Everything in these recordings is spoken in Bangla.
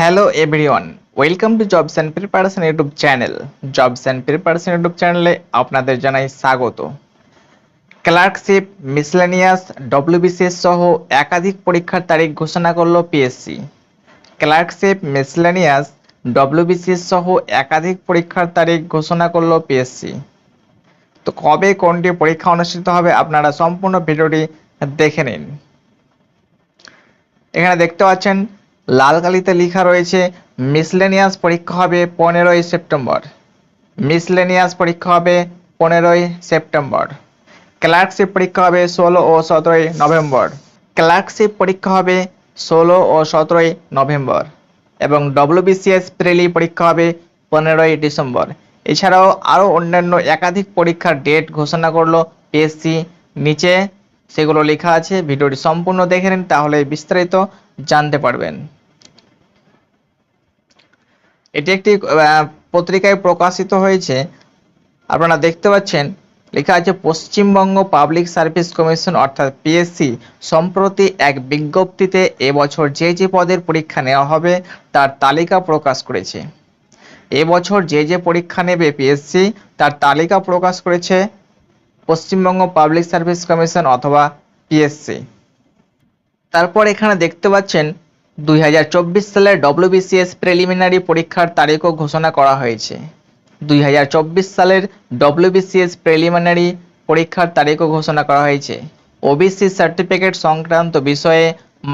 Hello everyone welcome to jobs and preparation YouTube channel jobs and preparation YouTube চ্যানেলে আপনাদের জানাই স্বাগত। ক্লার্কশিপ মিসলেনিয়াস ডব্লিউবিসিএস সহ একাধিক পরীক্ষার তারিখ ঘোষণা করল পিএসসি ক্লার্কশিপ মিসলেনিয়াস ডব্লিউবিসিএস সহ একাধিক পরীক্ষার তারিখ ঘোষণা করল পিএসসি তো কবে কোনটি পরীক্ষা অনুষ্ঠিত হবে আপনারা সম্পূর্ণ ভিডিওটি দেখে নিন। এখানে দেখতে পাচ্ছেন লাল কালিতে লেখা রয়েছে, মিসলেনিয়াস পরীক্ষা হবে পনেরোই সেপ্টেম্বর। মিসলেনিয়াস পরীক্ষা হবে পনেরোই সেপ্টেম্বর। ক্লার্কশিপ পরীক্ষা হবে ষোলো ও সতেরোই নভেম্বর। ক্লার্কশিপ পরীক্ষা হবে ষোলো ও সতেরোই নভেম্বর। এবং ডব্লিউবিসিএস প্রেলি পরীক্ষা হবে পনেরোই ডিসেম্বর। এছাড়াও আরও অন্যান্য একাধিক পরীক্ষার ডেট ঘোষণা করল পিএসসি। নিচে সেগুলো লেখা আছে। ভিডিওটি সম্পূর্ণ দেখে নিন, তাহলে বিস্তারিত জানতে পারবেন। এটি একটি পত্রিকায় প্রকাশিত হয়েছে। আপনারা দেখতে পাচ্ছেন, লেখা আছে, পশ্চিমবঙ্গ পাবলিক সার্ভিস কমিশন, অর্থাৎ পিএসসি, সম্প্রতি এক বিজ্ঞপ্তিতে এবছর যে যে পদের পরীক্ষা নেওয়া হবে, তার তালিকা প্রকাশ করেছে। এবছর যে যে পরীক্ষা নেবে পিএসসি, তার তালিকা প্রকাশ করেছে পশ্চিমবঙ্গ পাবলিক সার্ভিস কমিশন অথবা পিএসসি। তারপর এখানে দেখতে পাচ্ছেন দুই হাজার চব্বিশ সালের ডব্লিউবিসিএস প্রিলিমিনারি পরীক্ষার তারিখও ঘোষণা করা হয়েছে। দুই হাজার চব্বিশ সালের ডব্লিউবিসিএস প্রিলিমিনারি পরীক্ষার তারিখও ঘোষণা করা হয়েছে। ওবিসি সার্টিফিকেট সংক্রান্ত বিষয়ে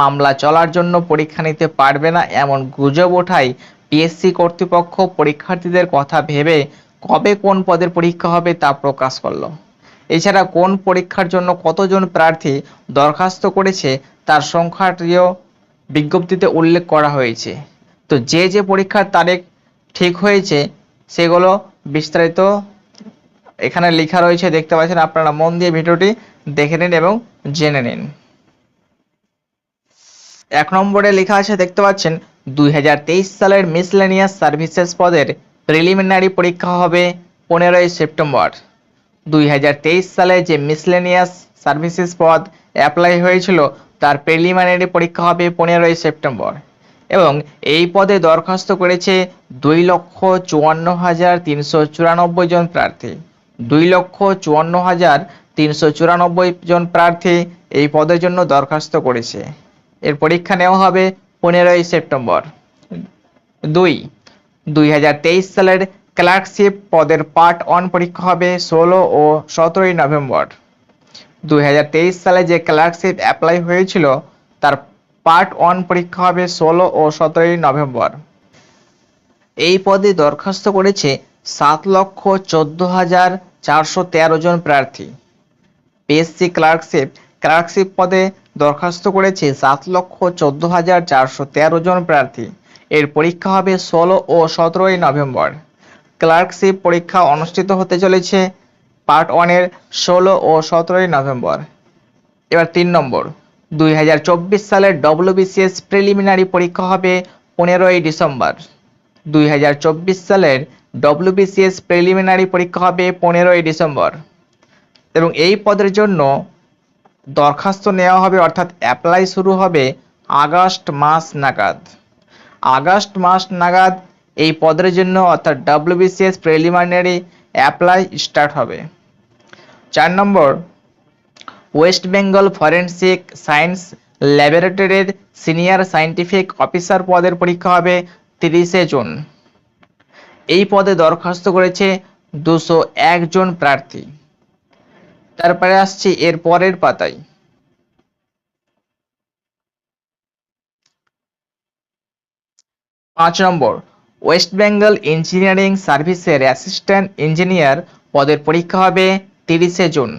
মামলা চলার জন্য পরীক্ষা নিতে পারবে না এমন গুজব ওঠায় পিএসসি কর্তৃপক্ষ পরীক্ষার্থীদের কথা ভেবে কবে কোন পদের পরীক্ষা হবে তা প্রকাশ করল। এছাড়া কোন পরীক্ষার জন্য কতজন প্রার্থী দরখাস্ত করেছে তার সংখ্যাটিও বিজ্ঞপ্তিতে উল্লেখ করা হয়েছে। তো যে যে পরীক্ষার তারিখ ঠিক হয়েছে, সেগুলো বিস্তারিত এখানে লেখা রয়েছে, দেখতে পাচ্ছেন আপনারা মন দিয়ে ভিডিওটি দেখে নিন এবং জেনে নিন। এক নম্বরে লেখা আছে, দেখতে পাচ্ছেন, দুই হাজার তেইশ সালের মিসলেনিয়াস সার্ভিসেস পদের প্রিলিমিনারি পরীক্ষা হবে পনেরোই সেপ্টেম্বর। দুই হাজার তেইশ সালে যে মিসলেনিয়াস সার্ভিসেস পদ অ্যাপ্লাই হয়েছিল তার প্রিলিমিনারি পরীক্ষা হবে পনেরোই সেপ্টেম্বর এবং এই পদে দরখাস্ত করেছে দুই লক্ষ চুয়ান্ন হাজার তিনশো চুরানব্বই জন প্রার্থী। দুই লক্ষ চুয়ান্ন হাজার তিনশো চুরানব্বই জন প্রার্থী এই পদের জন্য দরখাস্ত করেছে। এর পরীক্ষা নেওয়া হবে পনেরোই সেপ্টেম্বর। দুই দুই হাজার তেইশ সালের ক্লার্কশিপ পদের পার্ট ওয়ান পরীক্ষা হবে ষোলো ও সতেরোই নভেম্বর। দুই হাজার তেইশ সালে যে ক্লার্কশিপ অ্যাপ্লাই হয়েছিল, তার পার্ট ওয়ান পরীক্ষা হবে ষোলো ও সতেরোই নভেম্বর। এই পদে দরখাস্ত করেছে সাত লক্ষ চোদ্দ হাজার চারশো তেরো জন প্রার্থী। পিএসসি ক্লার্কশিপ ক্লার্কশিপ পদে দরখাস্ত করেছে সাত লক্ষ চোদ্দ হাজার চারশো তেরো জন প্রার্থী। এর পরীক্ষা হবে ষোলো ও সতেরোই নভেম্বর। ক্লার্কশিপ পরীক্ষা অনুষ্ঠিত হতে চলেছে পার্ট ওয়ানের ষোলো ও সতেরোই নভেম্বর। এবার তিন নম্বর। দুই হাজার চব্বিশ সালের ডব্লিউবিসিএস প্রিলিমিনারি পরীক্ষা হবে পনেরোই ডিসেম্বর। দুই হাজার চব্বিশ সালের ডব্লিউবিসিএস প্রিলিমিনারি পরীক্ষা হবে পনেরোই ডিসেম্বর। এবং এই পদের জন্য দরখাস্ত নেওয়া হবে, অর্থাৎ অ্যাপ্লাই শুরু হবে আগস্ট মাস নাগাদ। আগস্ট মাস নাগাদ এই পদের জন্য অর্থাৎ ডব্লিউবিসিএস প্রিলিমিনারি অ্যাপ্লাই স্টার্ট হবে। চার number West Bengal forensic science ল্যাবরেটরির senior scientific officer পদের পরীক্ষা হবে তিরিশে জুন। এই পদে দরখাস্ত করেছে দুশো জন প্রার্থী। তারপরে আসছি এর পরের পাতায়। পাঁচ নম্বর ওয়েস্ট বেঙ্গল ইঞ্জিনিয়ারিং সার্ভিসের অ্যাসিস্ট্যান্ট ইঞ্জিনিয়ার পদের পরীক্ষা হবে তিরিশে জুন।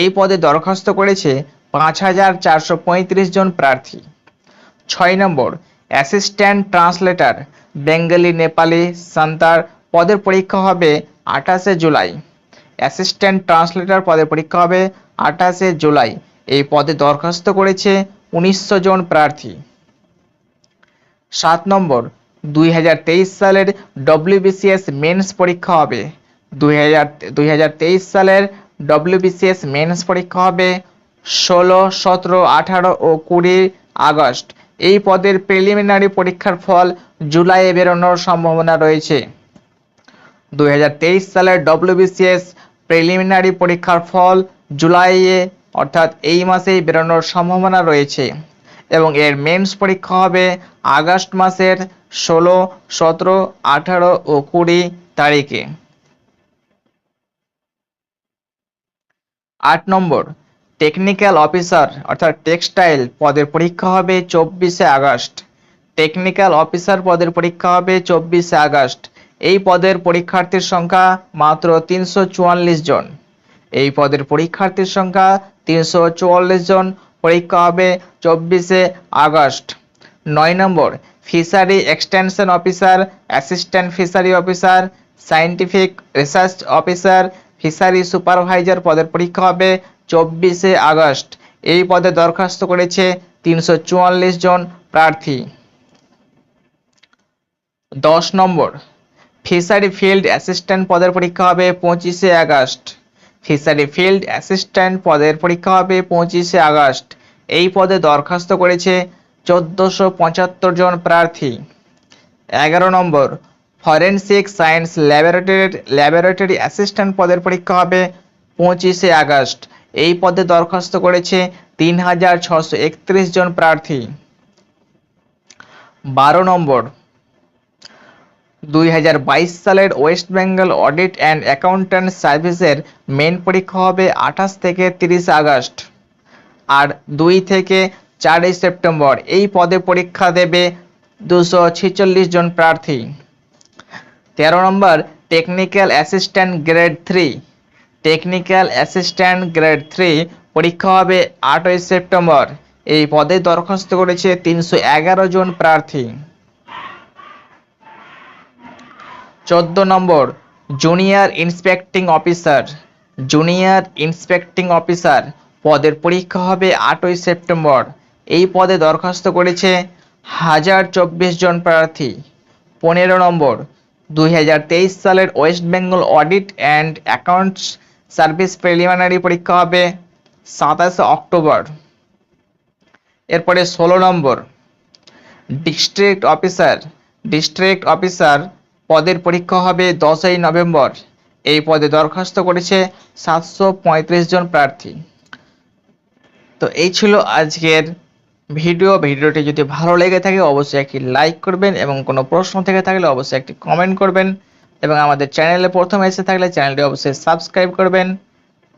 এই পদে দরখাস্ত করেছে পাঁচ হাজার চারশো পঁয়ত্রিশ জন প্রার্থী। ছয় number, assistant translator, Bengali, Nepali, সান্তার, পদের পরীক্ষা হবে আঠাশে জুলাই। অ্যাসিস্ট্যান্ট ট্রান্সলেটর পদের পরীক্ষা হবে আঠাশে জুলাই। এই পদে দরখাস্ত করেছে উনিশশো জন প্রার্থী। সাত নম্বর, দুই হাজার তেইশ সালের ডব্লিউবিসিএস মেন্স পরীক্ষা হবে। দুই সালের ডব্লিউবিসিএস মেন্স পরীক্ষা হবে ষোলো, সতেরো, আঠারো ও কুড়ি আগস্ট। এই পদের প্রিলিমিনারি পরীক্ষার ফল জুলাইয়ে বেরোনোর সম্ভাবনা রয়েছে। দুই হাজার তেইশ সালের ডব্লিউবিসিএস প্রিলিমিনারি পরীক্ষার ফল জুলাইয়ে, অর্থাৎ এই মাসেই বেরোনোর সম্ভাবনা রয়েছে। এবং এর মেন্স পরীক্ষা হবে আগস্ট মাসের ষোলো, সতেরো, আঠারো ও কুড়ি তারিখে। আট নম্বর টেকনিক্যাল অফিসার অর্থাৎ টেক্সটাইল পদের পরীক্ষা হবে চব্বিশে আগস্ট। টেকনিক্যাল অফিসার পদের পরীক্ষা হবে চব্বিশে আগস্ট। এই পদের পরীক্ষার্থীর সংখ্যা মাত্র তিনশো চুয়াল্লিশ জন। এই পদের পরীক্ষার্থীর সংখ্যা তিনশো চুয়াল্লিশ জন। পরীক্ষা হবে চব্বিশে আগস্ট। নয় number fishery extension officer assistant fishery officer scientific research officer fishery supervisor পদের পরীক্ষা হবে চব্বিশে আগস্ট। এই পদে দরখাস্ত করেছে তিনশো চুয়াল্লিশ জন প্রার্থী। দশ নম্বর, ফিশারি ফিল্ড অ্যাসিস্ট্যান্ট পদের পরীক্ষা হবে পঁচিশে আগস্ট। ফিশারি ফিল্ড অ্যাসিস্ট্যান্ট পদের পরীক্ষা হবে পঁচিশে আগস্ট। এই পদে দরখাস্ত করেছে চোদ্দোশো জন প্রার্থী। এগারো number forensic science laboratory laboratory assistant পদের পরীক্ষা হবে পঁচিশে আগস্ট। এই পদে দরখাস্ত করেছে তিন হাজার ছশো একত্রিশ জন প্রার্থী। বারো নম্বর। দুই হাজার বাইশ সালের West Bengal audit and accountant সার্ভিসের মেন পরীক্ষা হবে আঠাশ থেকে তিরিশ আগস্ট। আর দুই থেকে চারই সেপ্টেম্বর এই পদে পরীক্ষা দেবে দুশো জন প্রার্থী। তেরো number technical assistant grade three technical assistant grade three পরীক্ষা হবে আটই সেপ্টেম্বর। এই পদে দরখাস্ত করেছে তিনশো এগারো জন প্রার্থী। চোদ্দ number junior inspecting officer junior inspecting officer পদের পরীক্ষা হবে আটই সেপ্টেম্বর। এই পদে দরখাস্ত করেছে হাজার চব্বিশ জন প্রার্থী। পনেরো নম্বর দুই হাজার তেইশ সালের West Bengal audit and accounts service preliminary পরীক্ষা হবে সাতাশে অক্টোবর। এরপরে ষোলো number, district officer district officer পদের পরীক্ষা হবে দশই নভেম্বর। এই পদে দরখাস্ত করেছে সাতশো পঁয়ত্রিশ জন প্রার্থী। তো এই ছিল আজকের ভিডিও, ভিডিওটি যদি ভালো লেগে থাকে, অবশ্যই একটি লাইক করবেন এবং কোনো প্রশ্ন থেকে থাকলে অবশ্যই একটি কমেন্ট করবেন। এবং আমাদের চ্যানেলে প্রথম এসে থাকলে চ্যানেলটি অবশ্যই সাবস্ক্রাইব করবেন।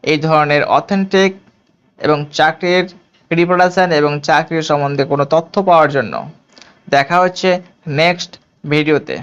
এই ধরনের অথেন্টিক এবং চাকরির প্রিপারেশান এবং চাকরির সম্বন্ধে কোনো তথ্য পাওয়ার জন্য। দেখা হচ্ছে নেক্সট ভিডিওতে